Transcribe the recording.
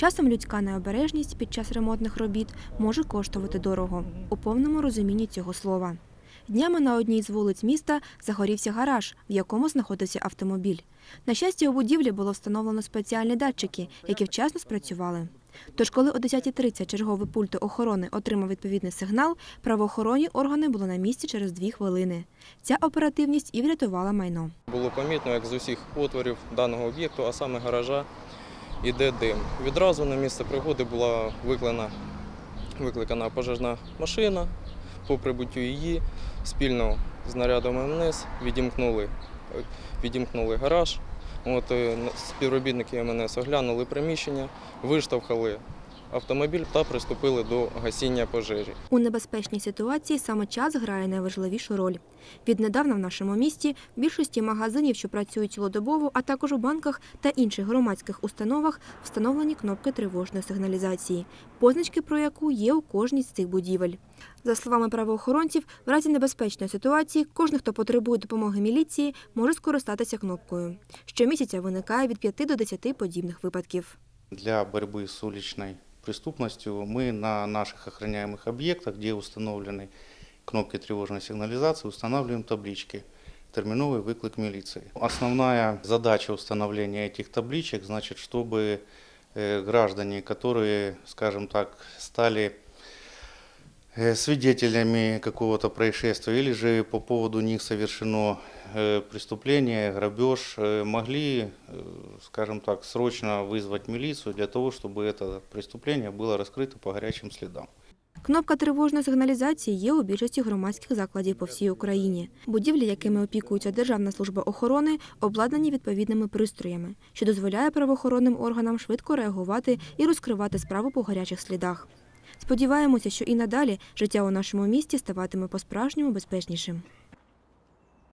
Часом людська необережність під час ремонтних робіт може коштувати дорого у повному розумінні цього слова. Днями на одній з вулиць міста загорівся гараж, в якому знаходився автомобіль. На щастя, у будівлі було встановлено спеціальні датчики, які вчасно спрацювали. Тож, коли о 10.30 черговий пульт охорони отримав відповідний сигнал, правоохоронні органи були на місці через дві хвилини. Ця оперативність і врятувала майно. Було помітно, як з усіх отворів даного об'єкту, а саме гаража, йде дим. Відразу на місце пригоди була викликана, викликана пожежна машина. По прибуттю її спільно з нарядом МНС відімкнули, відімкнули гараж. От, е, співробітники МНС оглянули приміщення, виштовхали автомобіль та приступили до гасіння пожежі. У небезпечній ситуації саме час грає найважливішу роль. Віднедавна в нашому місті в більшості магазинів, що працюють цілодобово, а також у банках та інших громадських установах, встановлені кнопки тривожної сигналізації, позначки про яку є у кожній з цих будівель. За словами правоохоронців, в разі небезпечної ситуації кожен, хто потребує допомоги міліції, може скористатися кнопкою. Щомісяця виникає від 5 до 10 подібних випадків. Для борьбы с уличной преступностью мы на наших охраняемых объектах, где установлены кнопки тревожной сигнализации, устанавливаем таблички «Терминовый выклик милиции». Основная задача установления этих табличек, значит, чтобы э, граждане, которые, скажем так, стали э, свидетелями какого-то происшествия или же по поводу них совершено э, преступление, грабеж, э, могли, э, скажем так, срочно вызвать милицию для того, чтобы это преступление было раскрыто по горячим следам. Кнопка тривожної сигналізації є у більшості громадських закладів по всій Україні. Будівлі, якими опікується Державна служба охорони, обладнані відповідними пристроями, що дозволяє правоохоронним органам швидко реагувати і розкривати справу по гарячих слідах. Сподіваємося, що і надалі життя у нашому місті ставатиме по-справжньому безпечнішим.